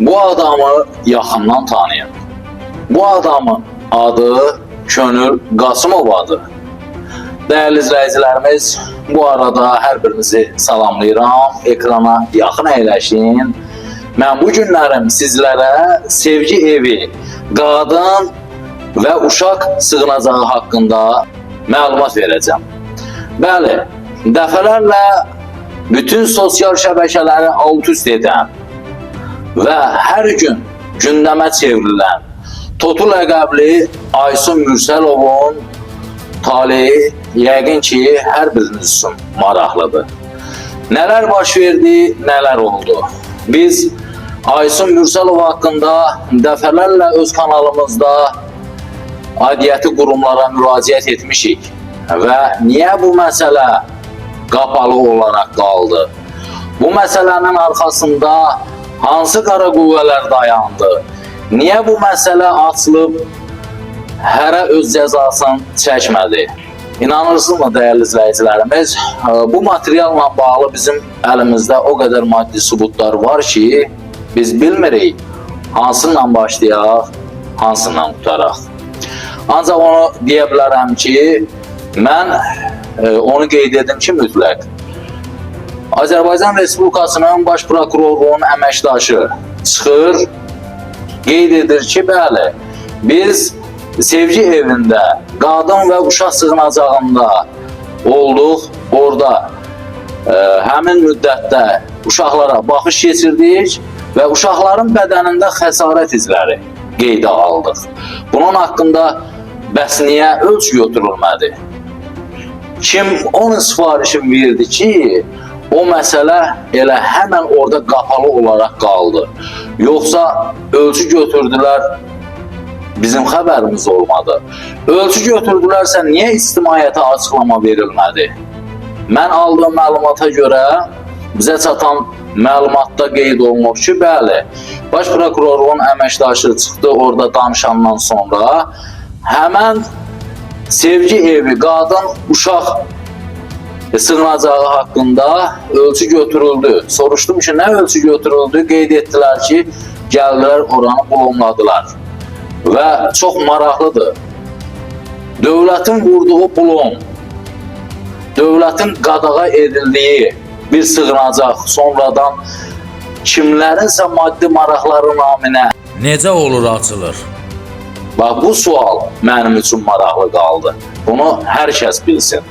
bu adamı yaxından tanıyın. Bu adamın adı Könül Qasımovadır. Değerli izləyicilərimiz, bu arada hər birinizi salamlayıram. Ekrana yaxın əyləşin. Mən bu günlərim sizlərə sevgi evi, qadın və uşaq sığınacağı haqqında məlumat verəcəm. Bəli, dəfələrlə bütün sosial şəbəkələri alt-üst edən və hər gün gündəmə çevrilən Totu ləqəbli Aysun Mürsəlovun taleyi yəqin ki, hər biriniz üçün maraqlıdır. Nələr baş verdi, nələr oldu? Biz Aysun Mürsəlov haqqında dəfələrlə öz kanalımızda aidiyyəti qurumlara müraciət etmişik və niyə bu məsələ qapalı olaraq qaldı? Bu məsələnin arxasında hansı qara qüvvələr dayandı? Niyə bu məsələ açılıb hərə öz cəzasını çəkmədi? İnanırsınızmı dəyərli izləyicilərimiz? Bu materialla bağlı bizim əlimizdə o qədər maddi sübutlar var ki, biz bilmirik hansından başlayaq, hansından qutaraq. Ancaq onu deyə bilərəm ki, mən e, onu qeyd edim ki, mütləq Azərbaycan Respublikasının Baş Prokurorluğunun əməkdaşı çıxır, qeyd edir ki, bəli, biz sevgi evində, qadın və uşaq sığınacağında olduq. Orada e, həmin müddətdə uşaqlara baxış keçirdik və uşaqların bədənində xəsarət izləri qeydə aldıq. Bunun haqqında bəs niyə ölçü götürülmədi? Kim onun sifarişini verdi ki, o məsələ elə həmən orada qapalı olaraq qaldı. Yoxsa ölçü götürdülər, bizim xəbərimiz olmadı. Ölçü götürdülərsə niyə ictimaiyyətə açıqlama verilmədi? Mən aldığım məlumata görə bizə çatan məlumatda qeyd olunur ki, bəli, Baş prokurorluğun əməkdaşı çıxdı orada danışandan sonra həmən sevgi evi, qadın, uşaq sığınacağı haqqında ölçü götürüldü. Soruşdum ki, nə ölçü götürüldü? Qeyd etdilər ki, gəldilər oranı bulonladılar. Və çox maraqlıdır. Dövlətin qurduğu bulon, dövlətin qadağa edildiyi bir sığınacaq sonradan kimlərinsə maddi maraqları naminə Necə olur açılır? Bax bu sual mənim üçün maraqlı qaldı. Bunu hər kəs bilsin.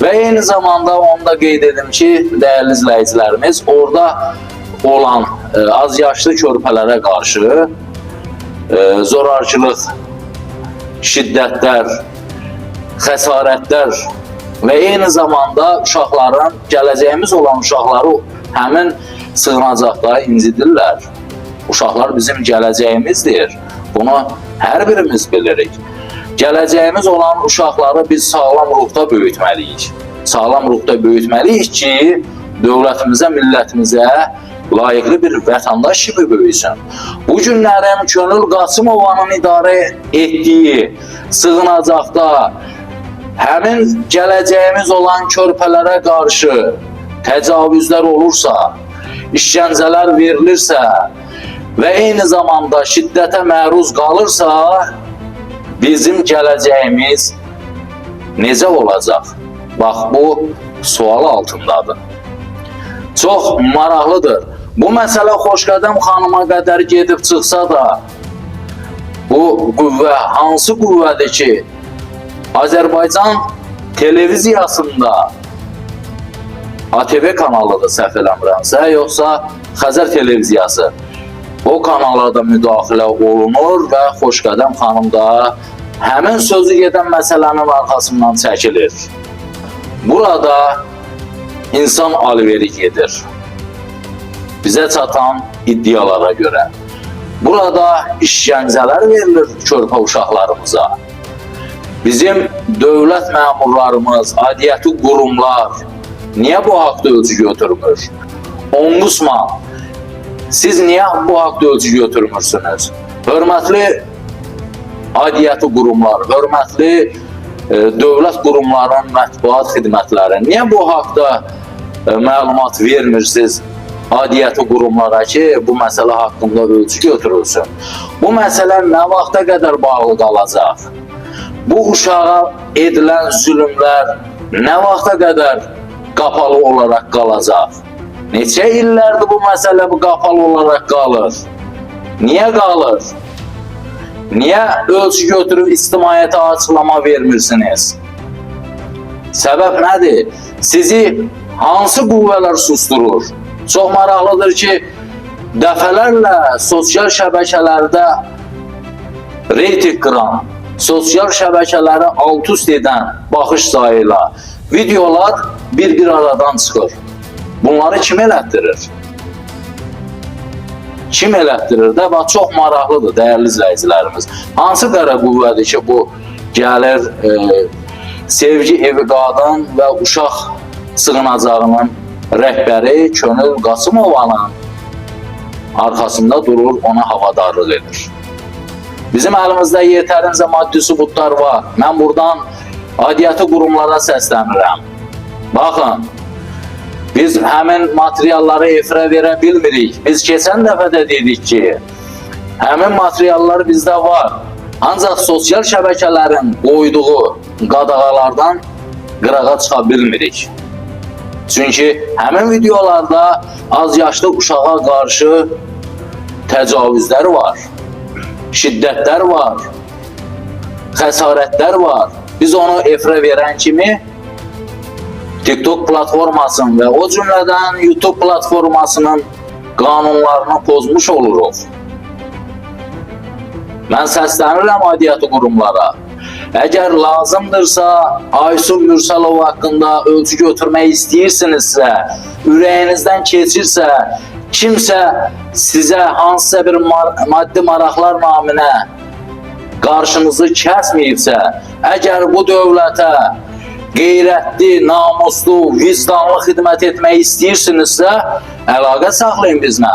Və eyni zamanda onu da qeyd edim ki, dəyərli izləyicilərimiz, orada olan e, az yaşlı körpələrə qarşı e, zorakılıq, şiddətlər, xəsarətlər və eyni zamanda uşaqların, gələcəyimiz olan uşaqları həmin sığınacaqda incidirlər. Uşaqlar bizim gələcəyimizdir. Bunu hər birimiz bilirik. Gələcəyimiz olan uşaqları biz sağlam ruhda böyütməliyik. Sağlam ruhda böyütməliyik ki, dövlətimizə, millətimizə layiqli bir vətəndaş kimi böyüsün. Bu günlərin Könül Qasımovanın idarə etdiyi sığınacaqda həmin gələcəyimiz olan körpələrə qarşı təcavüzlər olursa, işgəncələr verilirsə və eyni zamanda şiddətə məruz qalırsa, bizim gələcəyimiz necə olacaq? Bax bu sual altındadır. Çox maraqlıdır. Bu məsələ Xoşqədəm xanıma qədər gedib çıxsa da, bu qüvvə hansı qüvvədir ki, Azərbaycan televiziyasında ATV kanalıdır səhv eləmirəmsə, yoxsa Xəzər televiziyası o kanallarda müdaxilə olunur və Xoşqədəm xanım da həmin sözü gedən məsələnin arxasından çəkilir. Burada insan alveri gedir. Bizə çatan iddialara görə. Burada işgəncələr verilir körpə uşaqlarımıza. Bizim dövlət məmurlarımız, aidiyyəti qurumlar niyə bu haqda ölçü götürmür? Ombudsman, siz niyə bu haqda ölçü götürmürsünüz? Hörmətli aidiyyəti qurumlar, hörmətli e, dövlət qurumlarının mətbuat xidmətləri niyə bu haqda e, məlumat vermirsiniz aidiyyəti qurumlara ki, bu məsələ haqqında ölçü götürülsün. Bu məsələ nə vaxta qədər bağlı qalacaq? Bu uşağa edilən zülmlər nə vaxta qədər qapalı olaraq qalacaq? Neçə illərdir bu məsələ bu qapalı olaraq qalır? Niyə qalır? Niyə ölçü götürüb ictimaiyyətə açıqlama vermirsiniz? Səbəb nədir? Sizi hansı qüvvələr susturur? Çox maraqlıdır ki, dəfələrlə sosial şəbəkələrdə reyting qıran, sosial şəbəkələri alt üst edən baxış sayı videolar bir-bir aradan çıxır. Bunları kim elətdirir? Kim elətdirir də? Bax, çox maraqlıdır, dəyərli izləyicilərimiz. Hansı qara qüvvədir ki, bu gəlir e, sevgi evi qadın və uşaq sığınacağının rəhbəri Könül Qasımovanın arxasında durur, ona havadarlıq edir. Bizim əlimizdə yetərincə maddi sübutlar var. Mən buradan aidiyyəti qurumlara səslənirəm. Baxın, biz həmin materialları efirə verə bilmirik. Biz keçən dəfə də dedik ki, həmin materiallar bizdə var. Ancaq sosial şəbəkələrin qoyduğu qadağalardan qırağa çıxa bilmirik. Çünki həmin videolarda az yaşlı uşağa qarşı təcavüzlər var, şiddətlər var, xəsarətlər var. Biz onu efirə verən kimi TikTok platformasının və o cümlədən YouTube platformasının qanunlarını pozmuş oluruq. Mən səslənirəm aidiyyəti qurumlara. Əgər lazımdırsa, Aysun Mürsəlov haqqında ölçü götürmək istəyirsinizsə, ürəyinizdən keçirsə, kimsə sizə hansısa bir maddi maraqlar naminə qarşınızı kəsməyibsə, əgər bu dövlətə qeyrətli, namuslu, vicdanlı xidmət etmək istəyirsinizsə, əlaqə saxlayın bizlə.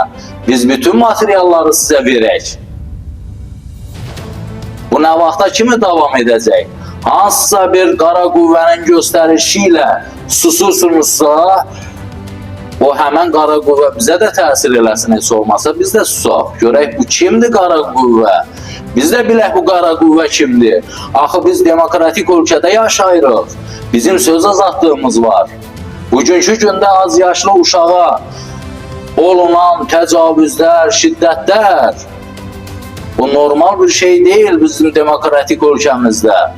Biz bütün materialları sizə verək. Bu nə vaxta kimi davam edəcək? Hansısa bir qara qüvvənin göstərişi ilə susursunuzsa, o həmən qara qüvvə bizə də təsir eləsin, heç olmasa biz də susaq. Görək bu kimdir qara qüvvə? Biz də bilək bu qara qüvvə kimdir? Axı biz demokratik ölkədə yaşayırıq. Bizim söz azadlığımız var. Bugünkü gündə az yaşlı uşağa olunan təcavüzlər, şiddətlər bu normal bir şey değil bizim demokratik ölkəmizdə.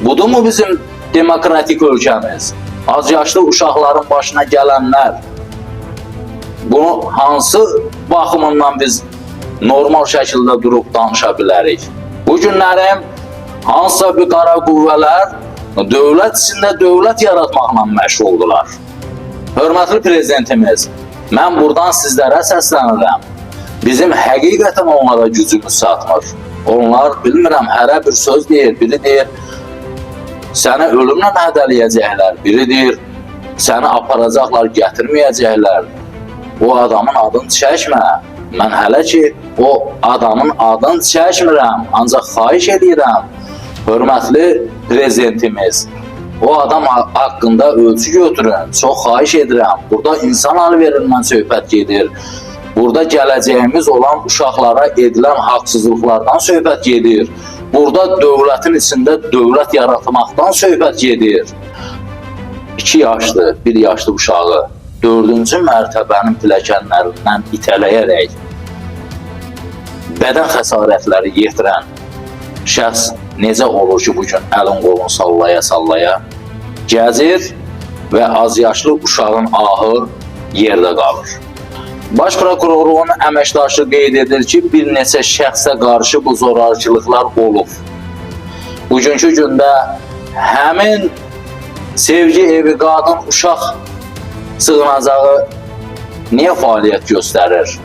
Budurmu bizim demokratik ölkəmiz? Az yaşlı uşaqların başına gələnlər. Bunu hansı baxımından biz normal şəkildə durub danışa bilərik? Bu günlərim hansısa bir qara qüvvələr dövlət içində dövlət yaratmaqla məşğuldular. Hörmətli prezidentimiz, mən buradan sizlərə səslənirəm. Bizim həqiqətən onlara gücümüz çatmır. Onlar bilmirəm hərə bir söz deyir, biri deyir səni ölümlə hədələyəcəklər, biri deyir səni aparacaqlar, gətirməyəcəklər. O adamın adını çəkmə. Mən hələ ki o adamın adını çəkmirəm, ancaq xahiş edirəm. Hörmətli prezidentimiz, o adam ha- haqqında ölçü götürün. Çox xahiş edirəm. Burada insan alverindən söhbət gedir. Burada gələcəyimiz olan uşaqlara edilən haqsızlıqlardan söhbət gedir. Burada dövlətin içində dövlət yaratmaqdan söhbət gedir. 2 yaşlı, 1 yaşlı uşağı 4-cü mərtəbənin pilləkənlərindən itələyərək bədən xəsarətləri yetirən şəxs necə olur ki, bu gün əlin qolun sallaya-sallaya gəzir və az yaşlı uşağın ahı yerdə qalır. Baş prokurorluğun əməkdaşı qeyd edir ki, bir neçə şəxsə qarşı bu zorakılıqlar olub. Bugünkü gündə həmin sevgi evi qadın uşaq sığınacağı niyə fəaliyyət göstərir?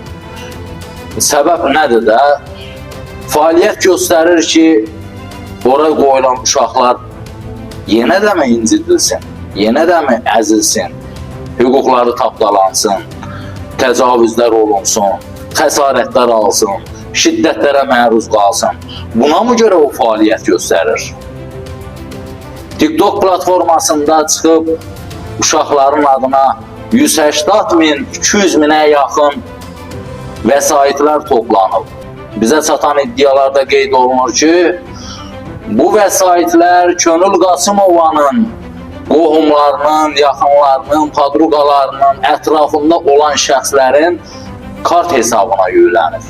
Səbəb nədir də? Fəaliyyət göstərir ki, ora qoyulan uşaqlar yenə də mi incidilsin? Yenə də mi əzilsin? Hüquqları tapdalansın? təcavüzlər olunsun, xəsarətlər alsın, şiddətlərə məruz qalsın. Buna mı görə o fəaliyyət göstərir? TikTok platformasında çıxıb uşaqların adına 180 min, 200 minə yaxın vəsaitlər toplanıb. Bizə çatan iddialarda qeyd olunur ki, bu vəsaitlər Könül Qasımovanın qohumlarının, yaxınlarının, padruqalarının ətrafında olan şəxslərin kart hesabına yüklənir.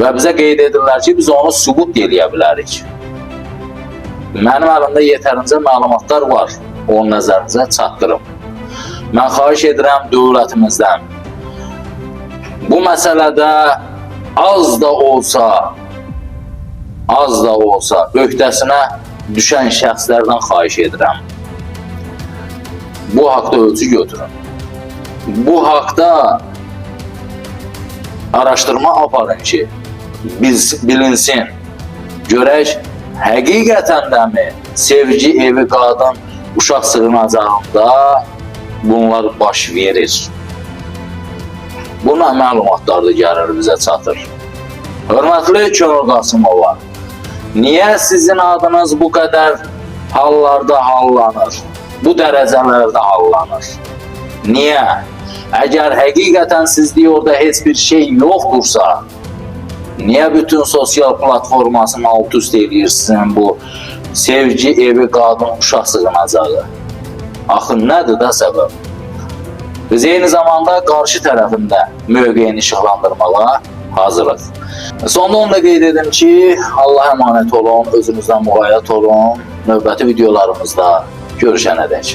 Və bizə qeyd edirlər ki, biz onu sübut eləyə bilərik. Mənim əlimdə yetərincə məlumatlar var. Onu nəzərinizə çatdırım. Mən xahiş edirəm dövlətimizdən bu məsələdə az da olsa az da olsa öhdəsinə düşən şəxslərdən xahiş edirəm. Bu haqda ölçü götürün. Bu haqda araşdırma aparın ki, biz bilinsin. Görək həqiqətən də mi sevgi evi qadın uşaq sığınacağında bunlar baş verir. Buna məlumatlar da gəlir bizə çatır. Hörmətli Könül Qasımova, niyə sizin adınız bu qədər hallarda hallanır? Bu dərəcələrdə hallanır? Niyə? Əgər həqiqətən sizdə orada heç bir şey yoxdursa, niyə bütün sosial platformasını alt üst eləyirsin bu sevgi evi qadın uşaq sığınacağı? Axı nədir də səbəb? Biz eyni zamanda qarşı tərəfində mövqeyini işıqlandırmağa hazırıq. Sonda onu da qeyd edim ki, Allah əmanət olun, özünüzdən müğayət olun. Növbəti videolarımızda görüşənədək.